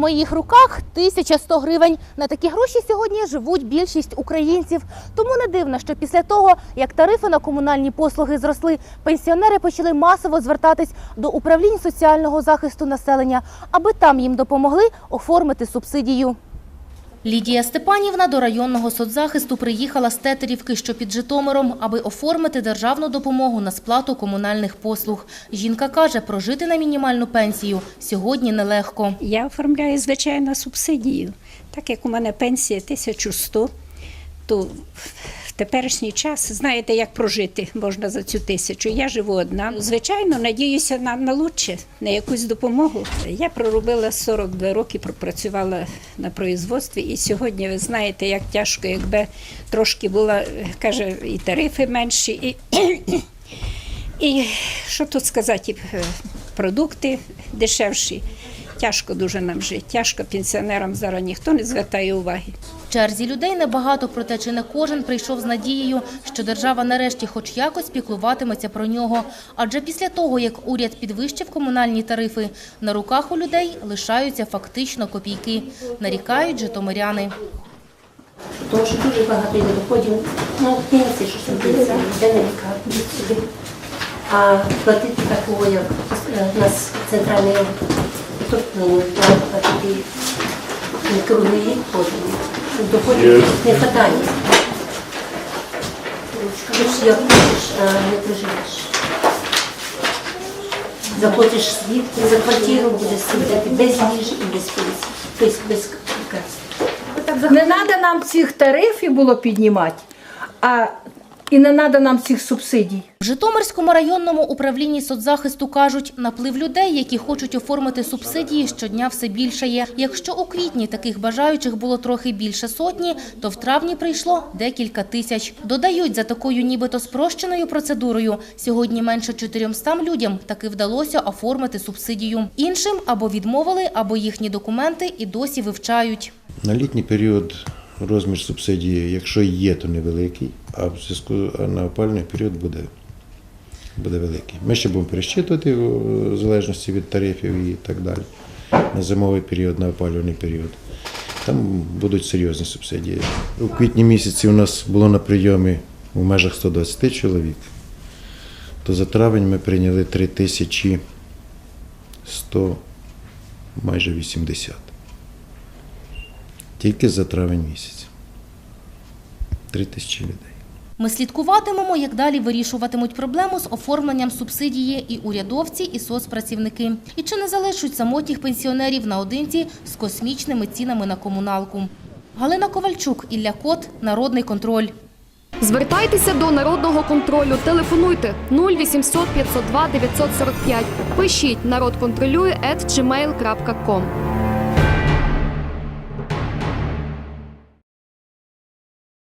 Моїх руках 1100 гривень. На такі гроші сьогодні живуть більшість українців. Тому не дивно, що після того, як тарифи на комунальні послуги зросли, пенсіонери почали масово звертатись до управлінь соціального захисту населення, аби там їм допомогли оформити субсидію. Лідія Степанівна до районного соцзахисту приїхала з Тетерівки, що під Житомиром, аби оформити державну допомогу на сплату комунальних послуг. Жінка каже, прожити на мінімальну пенсію сьогодні нелегко. Я оформляю, звичайно, субсидію. Так як у мене пенсія 1100, то теперішній час знаєте, як прожити можна за цю тисячу. Я живу одна. Звичайно, надіюся на, на лучше, на якусь допомогу. Я проробила 42 роки, пропрацювала на производстві, і сьогодні ви знаєте, як тяжко, якби трошки була, каже, і тарифи менші, і, і що тут сказати, е, продукти дешевші. Тяжко дуже нам жити. Тяжко пенсіонерам зараз ніхто не звертає уваги. Черзі людей небагато, проте чи не кожен прийшов з надією, що держава нарешті хоч якось піклуватиметься про нього. Адже після того, як уряд підвищив комунальні тарифи, на руках у людей лишаються фактично копійки, нарікають житомиряни. Тому що дуже багато є доходів на пенсії, що робиться, де не собі. А платити такого, як е, у нас центральний тут ну, платити круглий рік ходимо. Доходів не хватає. Скажеш, як хочеш, а не проживеш. Заплатиш світ, за квартиру будеш сидіти без їжі і без пенсії, тобто без лікарств. Не треба нам цих тарифів було піднімати, а і не треба нам цих субсидій. В Житомирському районному управлінні соцзахисту кажуть, наплив людей, які хочуть оформити субсидії, щодня все більше є. Якщо у квітні таких бажаючих було трохи більше сотні, то в травні прийшло декілька тисяч. Додають, за такою нібито спрощеною процедурою сьогодні менше 400 людям таки вдалося оформити субсидію. Іншим або відмовили, або їхні документи і досі вивчають. На літній період розмір субсидії, якщо є, то невеликий, а в зв'язку на опалювальний період буде, буде великий. Ми ще будемо пересчитувати в залежності від тарифів і так далі. На зимовий період, на опалювальний період. Там будуть серйозні субсидії. У квітні місяці у нас було на прийомі у межах 120 чоловік, то за травень ми прийняли 3100, майже 80. Тільки за травень місяць. Три тисячі людей. Ми слідкуватимемо, як далі вирішуватимуть проблему з оформленням субсидії і урядовці, і соцпрацівники. І чи не залишать самотніх пенсіонерів наодинці з космічними цінами на комуналку. Галина Ковальчук, Ілля Кот, Народний контроль. Звертайтеся до народного контролю. Телефонуйте 0800 502 945. Пишіть народ контролює.